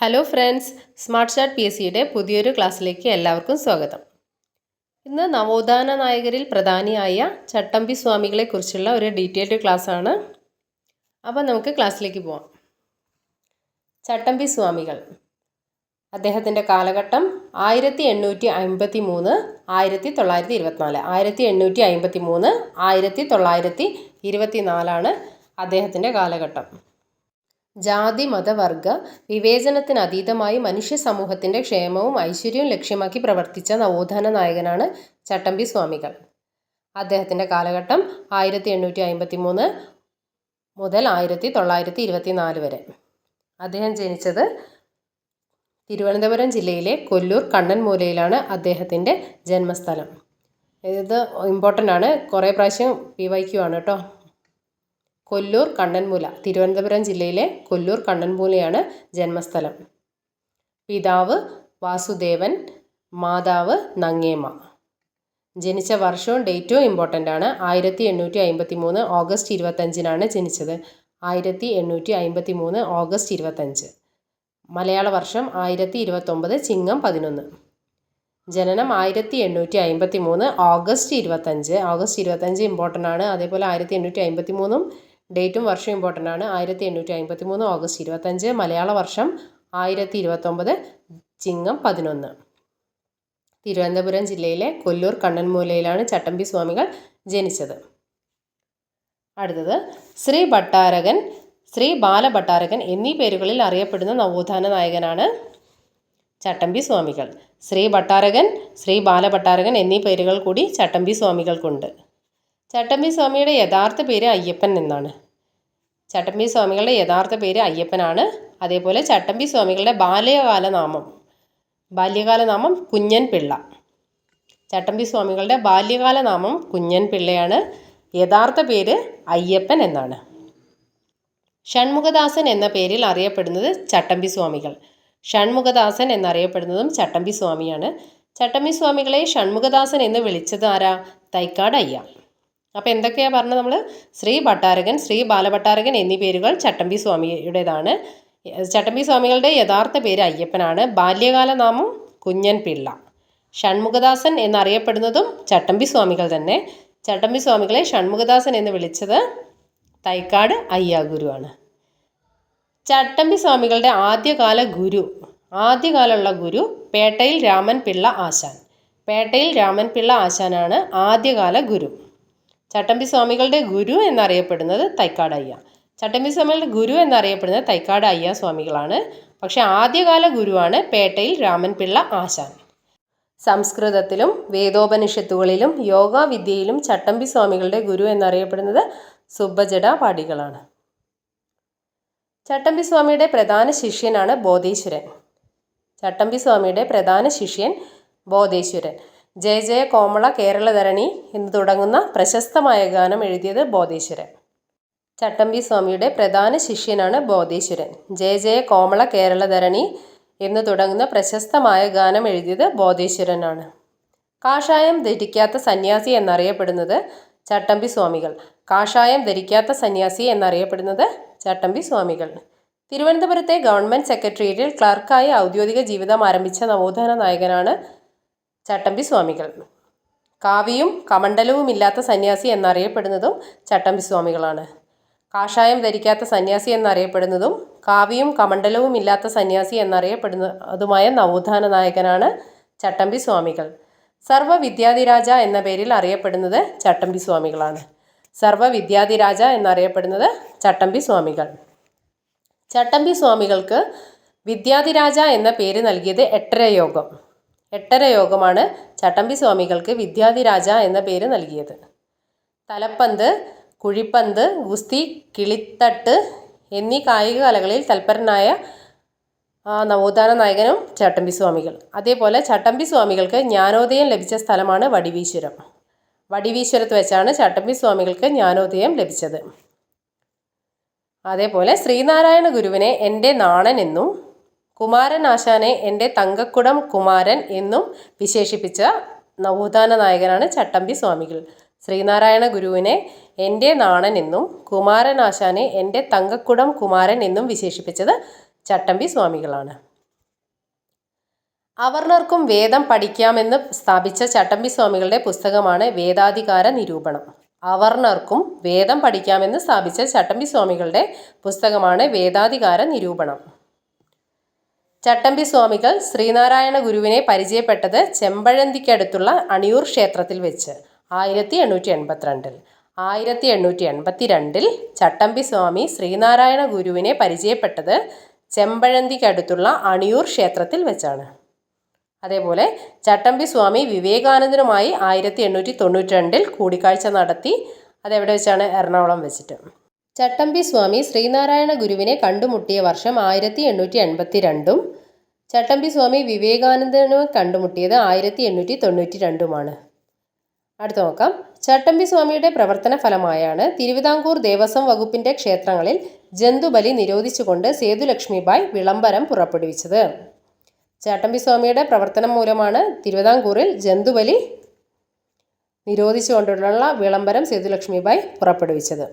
Hello friends smart start P S സിയുടെ പുതിയൊരു ക്ലാസ്സിലേക്ക് എല്ലാവർക്കും സ്വാഗതം. ഇന്ന് നവോത്ഥാന നായകരിൽ പ്രധാനിയായ ചട്ടമ്പി സ്വാമികളെക്കുറിച്ചുള്ള ഒരു ഡീറ്റെയിൽഡ് ആണ് അപ്പോൾ നമുക്ക് ക്ലാസ്സിലേക്ക് പോവാം. ചട്ടമ്പി സ്വാമികൾ. അദ്ദേഹത്തിന്റെ കാലഘട്ടം ആയിരത്തി എണ്ണൂറ്റി അമ്പത്തി മൂന്ന് ആയിരത്തി തൊള്ളായിരത്തി ഇരുപത്തിനാല് ആയിരത്തി എണ്ണൂറ്റി അമ്പത്തി മൂന്ന് ആയിരത്തി തൊള്ളായിരത്തി ഇരുപത്തി നാലാണ് അദ്ദേഹത്തിന്റെ കാലഘട്ടം. ജാതി മതവർഗ വിവേചനത്തിന് അതീതമായി മനുഷ്യ സമൂഹത്തിന്റെ ക്ഷേമവും ഐശ്വര്യവും ലക്ഷ്യമാക്കി പ്രവർത്തിച്ച നവോത്ഥാന നായകനാണ് ചട്ടമ്പി സ്വാമികൾ. അദ്ദേഹത്തിന്റെ കാലഘട്ടം ആയിരത്തി എണ്ണൂറ്റി അമ്പത്തി മൂന്ന് മുതൽ ആയിരത്തി തൊള്ളായിരത്തി ഇരുപത്തി നാല് വരെ. അദ്ദേഹം ജനിച്ചത് തിരുവനന്തപുരം ജില്ലയിലെ കൊല്ലൂർ കണ്ണൻമൂലയിലാണ് അദ്ദേഹത്തിന്റെ ജന്മസ്ഥലം. ഇത് ഇമ്പോർട്ടന്റ് ആണ്. കുറേ പ്രാവശ്യം പി വൈ ക്യു ആണ് കേട്ടോ. കൊല്ലൂർ കണ്ണൻമൂല തിരുവനന്തപുരം ജില്ലയിലെ കൊല്ലൂർ കണ്ണൻമൂലയാണ് ജന്മസ്ഥലം. പിതാവ് വാസുദേവൻ മാതാവ് നങ്ങേമ ജനിച്ച വർഷവും ഡേറ്റും ഇമ്പോർട്ടന്റ് ആണ്. ആയിരത്തി എണ്ണൂറ്റി അമ്പത്തി മൂന്ന് ഓഗസ്റ്റ് ഇരുപത്തഞ്ചിനാണ് ജനിച്ചത്. ആയിരത്തി എണ്ണൂറ്റി അമ്പത്തി മൂന്ന് ഓഗസ്റ്റ് ഇരുപത്തഞ്ച് മലയാള വർഷം ആയിരത്തി ഇരുപത്തൊമ്പത് ചിങ്ങം പതിനൊന്ന്. ജനനം ആയിരത്തി എണ്ണൂറ്റി അമ്പത്തി മൂന്ന് ഓഗസ്റ്റ് ഇരുപത്തഞ്ച് ഓഗസ്റ്റ് ഇരുപത്തഞ്ച് ഇമ്പോർട്ടന്റ് ആണ്. അതേപോലെ ആയിരത്തി എണ്ണൂറ്റി അമ്പത്തി മൂന്നും ഡേറ്റും വർഷവും ഇമ്പോർട്ടന്റ് ആണ്. ആയിരത്തി എണ്ണൂറ്റി അമ്പത്തി മൂന്ന് ഓഗസ്റ്റ് ഇരുപത്തഞ്ച് മലയാള വർഷം ആയിരത്തി ഇരുപത്തൊമ്പത് ചിങ്ങം പതിനൊന്ന്. തിരുവനന്തപുരം ജില്ലയിലെ കൊല്ലൂർ കണ്ണൻമൂലയിലാണ് ചട്ടമ്പി സ്വാമികൾ ജനിച്ചത്. അടുത്തത് ശ്രീ ഭട്ടാരകൻ ശ്രീ ബാലഭട്ടാരകൻ എന്നീ പേരുകളിൽ അറിയപ്പെടുന്ന നവോത്ഥാന നായകനാണ് ചട്ടമ്പി സ്വാമികൾ. ശ്രീ ഭട്ടാരകൻ ശ്രീ ബാലഭട്ടാരകൻ എന്നീ പേരുകൾ കൂടി ചട്ടമ്പി സ്വാമികൾക്കുണ്ട്. ചട്ടമ്പി സ്വാമിയുടെ യഥാർത്ഥ പേര് അയ്യപ്പൻ എന്നാണ്. ചട്ടമ്പി സ്വാമികളുടെ യഥാർത്ഥ പേര് അയ്യപ്പനാണ്. അതേപോലെ ചട്ടമ്പി സ്വാമികളുടെ ബാല്യകാല നാമം ബാല്യകാല നാമം കുഞ്ഞൻ പിള്ള ചട്ടമ്പി സ്വാമികളുടെ ബാല്യകാല നാമം കുഞ്ഞൻ പിള്ളയാണ് യഥാർത്ഥ പേര് അയ്യപ്പൻ എന്നാണ്. ഷൺമുഖദാസൻ എന്ന പേരിൽ അറിയപ്പെടുന്നത് ചട്ടമ്പി സ്വാമികൾ ഷൺമുഖദാസൻ എന്നറിയപ്പെടുന്നതും ചട്ടമ്പി സ്വാമിയാണ് ചട്ടമ്പി സ്വാമികളെ ഷൺമുഖദാസൻ എന്ന് വിളിച്ചത് ആരാ? തൈക്കാട് അയ്യ അപ്പോൾ എന്തൊക്കെയാണ് പറഞ്ഞത് നമ്മൾ ശ്രീ ഭട്ടാരകൻ ശ്രീ ബാലഭട്ടാരകൻ എന്നീ പേരുകൾ ചട്ടമ്പി സ്വാമിയുടേതാണ്. ചട്ടമ്പി സ്വാമികളുടെ യഥാർത്ഥ പേര് അയ്യപ്പനാണ്. ബാല്യകാല നാമം കുഞ്ഞൻ പിള്ള ഷൺമുഖദാസൻ എന്നറിയപ്പെടുന്നതും ചട്ടമ്പി സ്വാമികൾ തന്നെ. ചട്ടമ്പി സ്വാമികളെ ഷൺമുഖദാസൻ എന്ന് വിളിച്ചത് തൈക്കാട് അയ്യാഗുരുവാണ്. ചട്ടമ്പി സ്വാമികളുടെ ആദ്യകാല ഗുരു ആദ്യകാലമുള്ള ഗുരു പേട്ടയിൽ രാമൻ പിള്ള ആശാൻ. പേട്ടയിൽ രാമൻ പിള്ള ആശാനാണ് ആദ്യകാല ഗുരു. ചട്ടമ്പി സ്വാമികളുടെ ഗുരു എന്നറിയപ്പെടുന്നത് തൈക്കാട് അയ്യ. ചട്ടമ്പി സ്വാമികളുടെ ഗുരു എന്നറിയപ്പെടുന്നത് തൈക്കാട് അയ്യ സ്വാമികളാണ്. പക്ഷേ ആദ്യകാല ഗുരുവാണ് പേട്ടയിൽ രാമൻപിള്ള ആശാൻ. സംസ്കൃതത്തിലും വേദോപനിഷത്തുകളിലും യോഗാവിദ്യയിലും ചട്ടമ്പി സ്വാമികളുടെ ഗുരു എന്നറിയപ്പെടുന്നത് സുബജട പാടികളാണ് ചട്ടമ്പി സ്വാമിയുടെ പ്രധാന ശിഷ്യനാണ് ബോധേശ്വരൻ. ചട്ടമ്പി സ്വാമിയുടെ പ്രധാന ശിഷ്യൻ ബോധേശ്വരൻ. ജയ ജയ കോമള കേരളധരണി എന്ന് തുടങ്ങുന്ന പ്രശസ്തമായ ഗാനം എഴുതിയത് ബോധേശ്വരൻ. ചട്ടമ്പി സ്വാമിയുടെ പ്രധാന ശിഷ്യനാണ് ബോധേശ്വരൻ. ജയ ജയ കോമള കേരളധരണി എന്ന് തുടങ്ങുന്ന പ്രശസ്തമായ ഗാനം എഴുതിയത് ബോധേശ്വരനാണ്. കാഷായം ധരിക്കാത്ത സന്യാസി എന്നറിയപ്പെടുന്നത് ചട്ടമ്പി സ്വാമികൾ. കാഷായം ധരിക്കാത്ത സന്യാസി എന്നറിയപ്പെടുന്നത് ചട്ടമ്പി സ്വാമികൾ. തിരുവനന്തപുരത്തെ ഗവൺമെന്റ് സെക്രട്ടേറിയറ്റിൽ ക്ലർക്കായി ഔദ്യോഗിക ജീവിതം ആരംഭിച്ച നവോത്ഥാന നായകനാണ് ചട്ടമ്പി സ്വാമികൾ. കാവിയും കമണ്ഡലവും ഇല്ലാത്ത സന്യാസി എന്നറിയപ്പെടുന്നതും ചട്ടമ്പി സ്വാമികളാണ്. കാഷായം ധരിക്കാത്ത സന്യാസി എന്നറിയപ്പെടുന്നതും കാവിയും കമണ്ഡലവും ഇല്ലാത്ത സന്യാസി എന്നറിയപ്പെടുന്ന അതുമായ നവോത്ഥാന നായകനാണ് ചട്ടമ്പി സ്വാമികൾ. സർവ വിദ്യാധിരാജ എന്ന പേരിൽ അറിയപ്പെടുന്നത് ചട്ടമ്പി സ്വാമികളാണ്. സർവ വിദ്യാധിരാജ എന്നറിയപ്പെടുന്നത് ചട്ടമ്പി സ്വാമികൾ. ചട്ടമ്പി സ്വാമികൾക്ക് വിദ്യാധിരാജ എന്ന പേര് നൽകിയത് എട്ടര യോഗം എട്ടര യോഗമാണ് ചട്ടമ്പി സ്വാമികൾക്ക് വിദ്യാധിരാജ എന്ന പേര് നൽകിയത്. തലപ്പന്ത് കുഴിപ്പന്ത് ഗുസ്തി കിളിത്തട്ട് എന്നീ കായിക കലകളിൽ തൽപരനായ നവോത്ഥാന നായകനും ചട്ടമ്പി സ്വാമികൾ. അതേപോലെ ചട്ടമ്പി സ്വാമികൾക്ക് ജ്ഞാനോദയം ലഭിച്ച സ്ഥലമാണ് വടിവീശ്വരം. വടിവീശ്വരത്ത് വെച്ചാണ് ചട്ടമ്പി സ്വാമികൾക്ക് ജ്ഞാനോദയം ലഭിച്ചത്. അതേപോലെ ശ്രീനാരായണ ഗുരുവിനെ എന്റെ നാണൻ എന്നും കുമാരൻ ആശാനെ എന്റെ തങ്കക്കുടം കുമാരൻ എന്നും വിശേഷിപ്പിച്ച നവോത്ഥാന നായകനാണ് ചട്ടമ്പി സ്വാമികൾ. ശ്രീനാരായണ ഗുരുവിനെ എന്റെ നാണൻ എന്നും കുമാരനാശാനെ എന്റെ തങ്കക്കുടം കുമാരൻ എന്നും വിശേഷിപ്പിച്ചത് ചട്ടമ്പി സ്വാമികളാണ്. അവർണർക്കും വേദം പഠിക്കാമെന്ന് സ്ഥാപിച്ച ചട്ടമ്പി സ്വാമികളുടെ പുസ്തകമാണ് വേദാധികാര നിരൂപണം. അവർണർക്കും വേദം പഠിക്കാമെന്ന് സ്ഥാപിച്ച ചട്ടമ്പി സ്വാമികളുടെ പുസ്തകമാണ് വേദാധികാര നിരൂപണം. ചട്ടമ്പി സ്വാമികൾ ശ്രീനാരായണ ഗുരുവിനെ പരിചയപ്പെട്ടത് ചെമ്പഴന്തിക്കടുത്തുള്ള അണിയൂർ ക്ഷേത്രത്തിൽ വെച്ച്. ആയിരത്തി എണ്ണൂറ്റി എൺപത്തിരണ്ടിൽ. ആയിരത്തി എണ്ണൂറ്റി എൺപത്തി രണ്ടിൽ ചട്ടമ്പി സ്വാമി ശ്രീനാരായണ ഗുരുവിനെ പരിചയപ്പെട്ടത് ചെമ്പഴന്തിക്കടുത്തുള്ള അണിയൂർ ക്ഷേത്രത്തിൽ വെച്ചാണ്. അതേപോലെ ചട്ടമ്പി സ്വാമി വിവേകാനന്ദനുമായി ആയിരത്തി എണ്ണൂറ്റി തൊണ്ണൂറ്റി രണ്ടിൽ കൂടിക്കാഴ്ച നടത്തി. അതെവിടെ വെച്ചാണ്? എറണാകുളം വെച്ചിട്ട്. ചട്ടമ്പി സ്വാമി ശ്രീനാരായണ ഗുരുവിനെ കണ്ടുമുട്ടിയ വർഷം ആയിരത്തി എണ്ണൂറ്റി എൺപത്തി രണ്ടും ചട്ടമ്പി സ്വാമി വിവേകാനന്ദനെ കണ്ടുമുട്ടിയത് ആയിരത്തി എണ്ണൂറ്റി തൊണ്ണൂറ്റി രണ്ടുമാണ് അടുത്ത് നോക്കാം. ചട്ടമ്പി സ്വാമിയുടെ പ്രവർത്തന ഫലമായാണ് തിരുവിതാംകൂർ ദേവസ്വം വകുപ്പിന്റെ ക്ഷേത്രങ്ങളിൽ ജന്തുബലി നിരോധിച്ചുകൊണ്ട് സേതുലക്ഷ്മിബായ് വിളംബരം പുറപ്പെടുവിച്ചത്. ചാട്ടമ്പി സ്വാമിയുടെ പ്രവർത്തനം മൂലമാണ് തിരുവിതാംകൂറിൽ ജന്തുബലി നിരോധിച്ചുകൊണ്ടുള്ള വിളംബരം സേതുലക്ഷ്മിബായ് പുറപ്പെടുവിച്ചത്.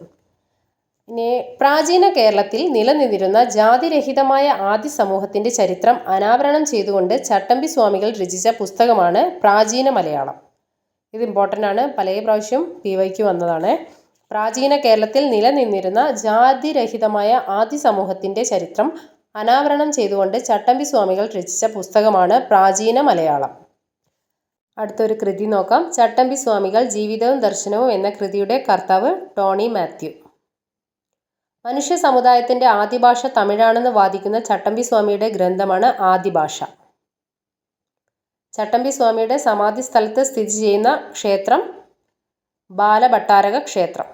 ഇനി പ്രാചീന കേരളത്തിൽ നിലനിന്നിരുന്ന ജാതിരഹിതമായ ആദ്യ സമൂഹത്തിന്റെ ചരിത്രം അനാവരണം ചെയ്തുകൊണ്ട് ചട്ടമ്പി സ്വാമികൾ രചിച്ച പുസ്തകമാണ് പ്രാചീന മലയാളം. ഇത് ഇമ്പോർട്ടന്റ് ആണ്. പല പ്രാവശ്യം പി വൈക്ക് വന്നതാണ്. പ്രാചീന കേരളത്തിൽ നിലനിന്നിരുന്ന ജാതിരഹിതമായ ആദ്യ സമൂഹത്തിന്റെ ചരിത്രം അനാവരണം ചെയ്തുകൊണ്ട് ചട്ടമ്പി സ്വാമികൾ രചിച്ച പുസ്തകമാണ് പ്രാചീന മലയാളം. അടുത്തൊരു കൃതി നോക്കാം. ചട്ടമ്പി സ്വാമികൾ ജീവിതവും ദർശനവും എന്ന കൃതിയുടെ കർത്താവ് ടോണി മാത്യു. മനുഷ്യ സമുദായത്തിന്റെ ആദിഭാഷ തമിഴാണെന്ന് വാദിക്കുന്ന ചട്ടമ്പി സ്വാമിയുടെ ഗ്രന്ഥമാണ് ആദിഭാഷ. ചട്ടമ്പി സ്വാമിയുടെ സമാധി സ്ഥലത്ത് സ്ഥിതി ചെയ്യുന്ന ക്ഷേത്രം ബാലഭട്ടാരക ക്ഷേത്രം.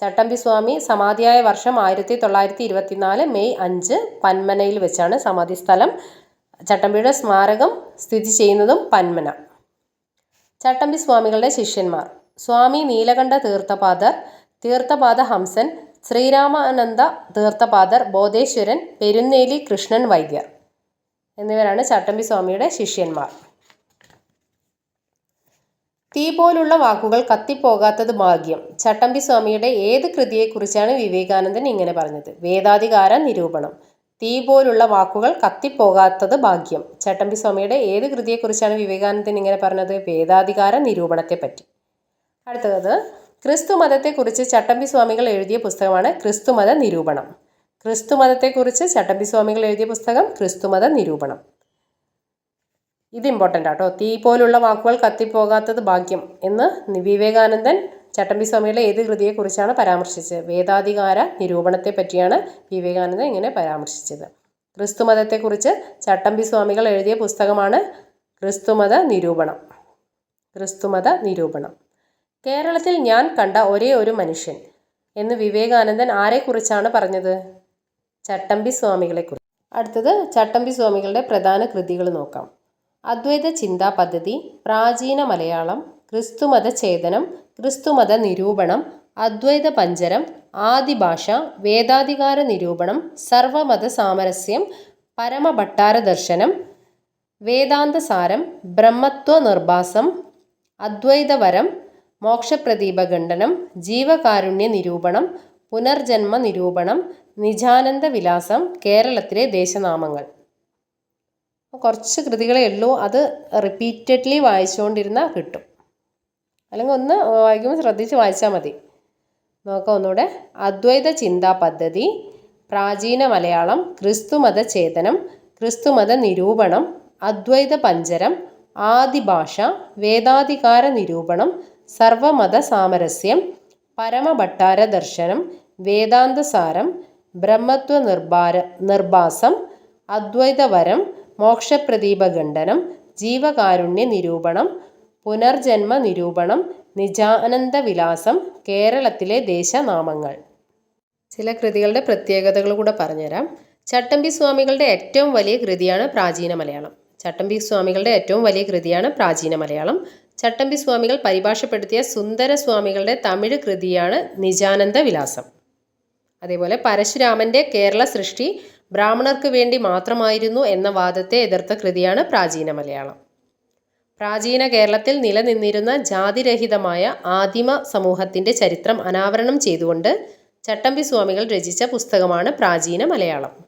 ചട്ടമ്പി സ്വാമി സമാധിയായ വർഷം ആയിരത്തി തൊള്ളായിരത്തി ഇരുപത്തിനാല് മെയ് അഞ്ച് പന്മനയിൽ വെച്ചാണ് സമാധി സ്ഥലം ചട്ടമ്പിയുടെ സ്മാരകം സ്ഥിതി ചെയ്യുന്നതും പന്മന. ചട്ടമ്പി സ്വാമികളുടെ ശിഷ്യന്മാർ. സ്വാമി നീലകണ്ഠ തീർത്ഥപാദർ തീർത്ഥപാദ ഹംസൻ ശ്രീരാമാനന്ദ തീർത്ഥപാദർ ബോധേശ്വരൻ പെരുന്നേലി കൃഷ്ണൻ വൈദ്യർ എന്നിവരാണ് ചട്ടമ്പി സ്വാമിയുടെ ശിഷ്യന്മാർ. തീ പോലുള്ള വാക്കുകൾ കത്തിപ്പോകാത്തത് ഭാഗ്യം. ചട്ടമ്പി സ്വാമിയുടെ ഏത് കൃതിയെക്കുറിച്ചാണ് വിവേകാനന്ദൻ ഇങ്ങനെ പറഞ്ഞത്? വേദാധികാര നിരൂപണം. തീ പോലുള്ള വാക്കുകൾ കത്തിപ്പോകാത്തത് ഭാഗ്യം. ചട്ടമ്പി സ്വാമിയുടെ ഏത് കൃതിയെക്കുറിച്ചാണ് വിവേകാനന്ദൻ ഇങ്ങനെ പറഞ്ഞത്? വേദാധികാര നിരൂപണത്തെപ്പറ്റി. അടുത്തത് ക്രിസ്തു മതത്തെക്കുറിച്ച് ചട്ടമ്പി സ്വാമികൾ എഴുതിയ പുസ്തകമാണ് ക്രിസ്തുമത നിരൂപണം ക്രിസ്തുമതത്തെക്കുറിച്ച് ചട്ടമ്പി സ്വാമികൾ എഴുതിയ പുസ്തകം ക്രിസ്തുമത നിരൂപണം ഇത് ഇമ്പോർട്ടന്റ് ആട്ടോ. തീ പോലുള്ള വാക്കുകൾ കത്തിപ്പോകാത്തത് ഭാഗ്യം എന്ന് വിവേകാനന്ദൻ ചട്ടമ്പി സ്വാമിയുടെ ഏത് കൃതിയെക്കുറിച്ചാണ് പരാമർശിച്ചത്? വേദാധികാര നിരൂപണത്തെ പറ്റിയാണ് വിവേകാനന്ദൻ ഇങ്ങനെ പരാമർശിച്ചത്. ക്രിസ്തുമതത്തെക്കുറിച്ച് ചട്ടമ്പി സ്വാമികൾ എഴുതിയ പുസ്തകമാണ് ക്രിസ്തുമത നിരൂപണം ക്രിസ്തുമത നിരൂപണം കേരളത്തിൽ ഞാൻ കണ്ട ഒരേ ഒരു മനുഷ്യൻ എന്ന് വിവേകാനന്ദൻ ആരെക്കുറിച്ചാണ് പറഞ്ഞത്? ചട്ടമ്പി സ്വാമികളെക്കുറിച്ച്. അടുത്തത് ചട്ടമ്പി സ്വാമികളുടെ പ്രധാന കൃതികൾ നോക്കാം. അദ്വൈത ചിന്താ പദ്ധതി പ്രാചീന മലയാളം ക്രിസ്തുമത ഛേദനം ക്രിസ്തുമത നിരൂപണം അദ്വൈത പഞ്ചരം ആദിഭാഷ വേദാധികാര നിരൂപണം സർവമത സാമരസ്യം പരമഭട്ടാര ദർശനം വേദാന്തസാരം ബ്രഹ്മത്വ നിർഭാസം അദ്വൈതവരം മോക്ഷപ്രദീപഖണ്ഡനം ജീവകാരുണ്യ നിരൂപണം പുനർജന്മ നിരൂപണം നിജാനന്ദ വിലാസം കേരളത്തിലെ ദേശനാമങ്ങൾ. കുറച്ച് കൃതികളേ ഉള്ളൂ. അത് റിപ്പീറ്റഡ്ലി വായിച്ചുകൊണ്ടിരുന്നാൽ കിട്ടും. അല്ലെങ്കിൽ ഒന്ന് വായിക്കുമ്പോൾ ശ്രദ്ധിച്ച് വായിച്ചാൽ മതി. നോക്കാം ഒന്നുകൂടെ. അദ്വൈത ചിന്താ പദ്ധതി പ്രാചീന മലയാളം ക്രിസ്തുമത ചേതനം ക്രിസ്തുമത നിരൂപണം അദ്വൈത പഞ്ചരം ആദിഭാഷ വേദാധികാര നിരൂപണം സർവമത സാമരസ്യം പരമഭട്ടാര ദർശനം വേദാന്തസാരം ബ്രഹ്മത്വ നിർഭാര നിർഭാസം അദ്വൈതവരം മോക്ഷപ്രദീപഖണ്ഡനം ജീവകാരുണ്യ നിരൂപണം പുനർജന്മ നിരൂപണം നിജാനന്ദ വിലാസം കേരളത്തിലെ ദേശനാമങ്ങൾ. ചില കൃതികളുടെ പ്രത്യേകതകൾ കൂടെ പറഞ്ഞുതരാം. ചട്ടമ്പി സ്വാമികളുടെ ഏറ്റവും വലിയ കൃതിയാണ് പ്രാചീന മലയാളം ചട്ടമ്പി സ്വാമികളുടെ ഏറ്റവും വലിയ കൃതിയാണ് പ്രാചീന മലയാളം ചട്ടമ്പി സ്വാമികൾ പരിഭാഷപ്പെടുത്തിയ സുന്ദര സ്വാമികളുടെ തമിഴ് കൃതിയാണ് നിജാനന്ദ വിലാസം. അതേപോലെ പരശുരാമന്റെ കേരള സൃഷ്ടി ബ്രാഹ്മണർക്ക് വേണ്ടി മാത്രമായിരുന്നു എന്ന വാദത്തെ എതിർത്ത കൃതിയാണ് പ്രാചീന മലയാളം. പ്രാചീന കേരളത്തിൽ നിലനിന്നിരുന്ന ജാതിരഹിതമായ ആദിമ സമൂഹത്തിന്റെ ചരിത്രം അനാവരണം ചെയ്തുകൊണ്ട് ചട്ടമ്പി സ്വാമികൾ രചിച്ച പുസ്തകമാണ് പ്രാചീന മലയാളം.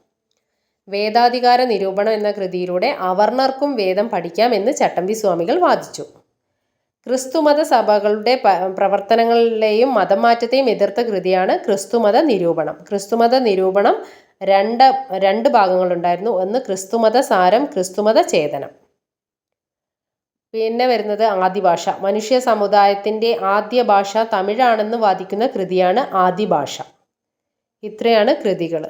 വേദാധികാര നിരൂപണം എന്ന കൃതിയിലൂടെ അവർണർക്കും വേദം പഠിക്കാം എന്ന് ചട്ടമ്പി സ്വാമികൾ വാദിച്ചു. ക്രിസ്തുമത സഭകളുടെ പ്രവർത്തനങ്ങളിലെയും മതമാറ്റത്തെയും എതിർത്ത കൃതിയാണ് ക്രിസ്തുമത നിരൂപണം ക്രിസ്തുമത നിരൂപണം രണ്ട് രണ്ട് ഭാഗങ്ങളുണ്ടായിരുന്നു. ഒന്ന് ക്രിസ്തുമത സാരം ക്രിസ്തുമത ചേതനം പിന്നെ വരുന്നത് ആദിഭാഷ. മനുഷ്യ സമുദായത്തിന്റെ ആദ്യ ഭാഷ തമിഴാണെന്ന് വാദിക്കുന്ന കൃതിയാണ് ആദിഭാഷ. ഇത്രയാണ് കൃതികൾ.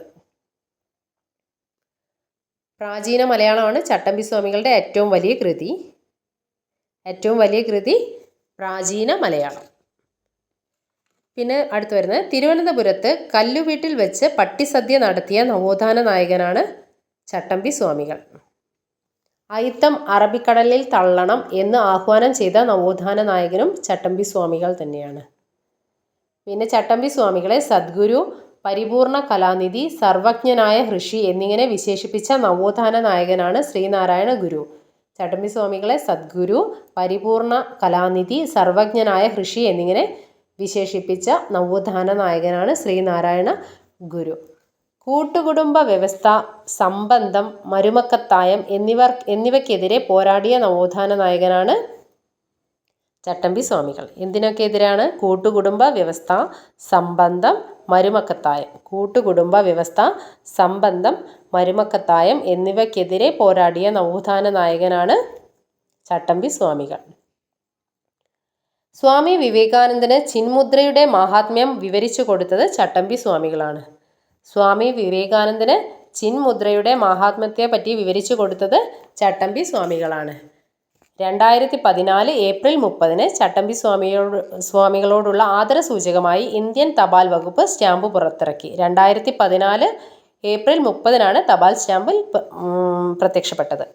പ്രാചീന മലയാളമാണ് ചട്ടമ്പി സ്വാമികളുടെ ഏറ്റവും വലിയ കൃതി. ഏറ്റവും വലിയ കൃതി പ്രാചീന മലയാളം. പിന്നെ അടുത്ത് വരുന്നത് തിരുവനന്തപുരത്ത് കല്ലുവീട്ടിൽ വെച്ച് പട്ടിസദ്യ നടത്തിയ നവോത്ഥാന നായകനാണ് ചട്ടമ്പി സ്വാമികൾ. അയിത്തം അറബിക്കടലിൽ തള്ളണം എന്ന് ആഹ്വാനം ചെയ്ത നവോത്ഥാന നായകനും ചട്ടമ്പി സ്വാമികൾ തന്നെയാണ്. പിന്നെ ചട്ടമ്പി സ്വാമികളെ സദ്ഗുരു പരിപൂർണ കലാനിധി സർവജ്ഞനായ ഋഷി എന്നിങ്ങനെ വിശേഷിപ്പിച്ച നവോത്ഥാന നായകനാണ് ശ്രീനാരായണ ഗുരു. ചട്ടമ്പി സ്വാമികളെ സദ്ഗുരു പരിപൂർണ കലാനിധി സർവജ്ഞനായ ഋഷി എന്നിങ്ങനെ വിശേഷിപ്പിച്ച നവോത്ഥാന നായകനാണ് ശ്രീനാരായണ ഗുരു. കൂട്ടുകുടുംബ വ്യവസ്ഥ സംബന്ധം മരുമക്കത്തായം എന്നിവർ എന്നിവയ്ക്കെതിരെ പോരാടിയ നവോത്ഥാന നായകനാണ് ചട്ടമ്പി സ്വാമികൾ. എന്തിനൊക്കെ എതിരാണ്? കൂട്ടുകുടുംബ വ്യവസ്ഥ സംബന്ധം മരുമക്കത്തായം കൂട്ടുകുടുംബ വ്യവസ്ഥ സംബന്ധം മരുമക്കത്തായം എന്നിവയ്ക്കെതിരെ പോരാടിയ നവോത്ഥാന നായകനാണ് ചട്ടമ്പി സ്വാമികൾ. സ്വാമി വിവേകാനന്ദന് ചിന്മുദ്രയുടെ മഹാത്മ്യം വിവരിച്ചു കൊടുത്തത് ചട്ടമ്പി സ്വാമികളാണ്. സ്വാമി വിവേകാനന്ദന് ചിന്മുദ്രയുടെ മാഹാത്മ്യത്തെ പറ്റി വിവരിച്ചു കൊടുത്തത് ചട്ടമ്പി സ്വാമികളാണ്. രണ്ടായിരത്തി പതിനാല് ഏപ്രിൽ മുപ്പതിന് ചട്ടമ്പി സ്വാമിയോട് സ്വാമികളോടുള്ള ആദര സൂചകമായി ഇന്ത്യൻ തപാൽ വകുപ്പ് സ്റ്റാമ്പ് പുറത്തിറക്കി. രണ്ടായിരത്തി പതിനാല് ഏപ്രിൽ മുപ്പതിനാണ് തപാൽ സ്റ്റാമ്പിൽ പ്രത്യക്ഷപ്പെട്ടത്.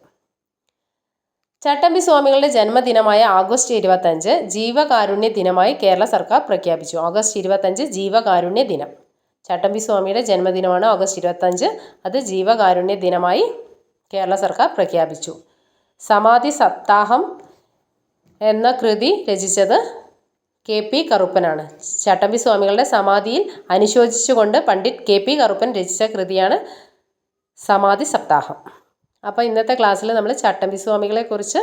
ചട്ടമ്പി സ്വാമികളുടെ ജന്മദിനമായ ആഗസ്റ്റ് ഇരുപത്തഞ്ച് ജീവകാരുണ്യ ദിനമായി കേരള സർക്കാർ പ്രഖ്യാപിച്ചു. ഓഗസ്റ്റ് ഇരുപത്തഞ്ച് ജീവകാരുണ്യ ദിനം. ചട്ടമ്പി സ്വാമിയുടെ ജന്മദിനമാണ് ഓഗസ്റ്റ് ഇരുപത്തഞ്ച്. അത് ജീവകാരുണ്യ ദിനമായി കേരള സർക്കാർ പ്രഖ്യാപിച്ചു. സമാധി സപ്താഹം എന്ന കൃതി രചിച്ചത് കെ പി കറുപ്പനാണ്. ചട്ടമ്പി സ്വാമികളുടെ സമാധിയിൽ അനുശോചിച്ചുകൊണ്ട് പണ്ഡിറ്റ് കെ പി കറുപ്പൻ രചിച്ച കൃതിയാണ് സമാധി സപ്താഹം അപ്പോൾ ഇന്നത്തെ ക്ലാസ്സിൽ നമ്മൾ ചട്ടമ്പി സ്വാമികളെക്കുറിച്ച്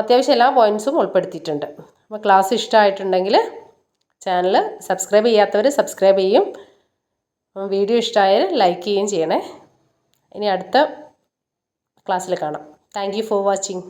അത്യാവശ്യം എല്ലാ പോയിന്റ്സും ഉൾപ്പെടുത്തിയിട്ടുണ്ട്. അപ്പോൾ ക്ലാസ് ഇഷ്ടമായിട്ടുണ്ടെങ്കിൽ ചാനൽ സബ്സ്ക്രൈബ് ചെയ്യാത്തവർ സബ്സ്ക്രൈബ് ചെയ്യും. വീഡിയോ ഇഷ്ടമായാൽ ലൈക്ക് ചെയ്യുകയും ചെയ്യണേ. ഇനി അടുത്ത ക്ലാസ്സിൽ കാണാം. Thank for watching.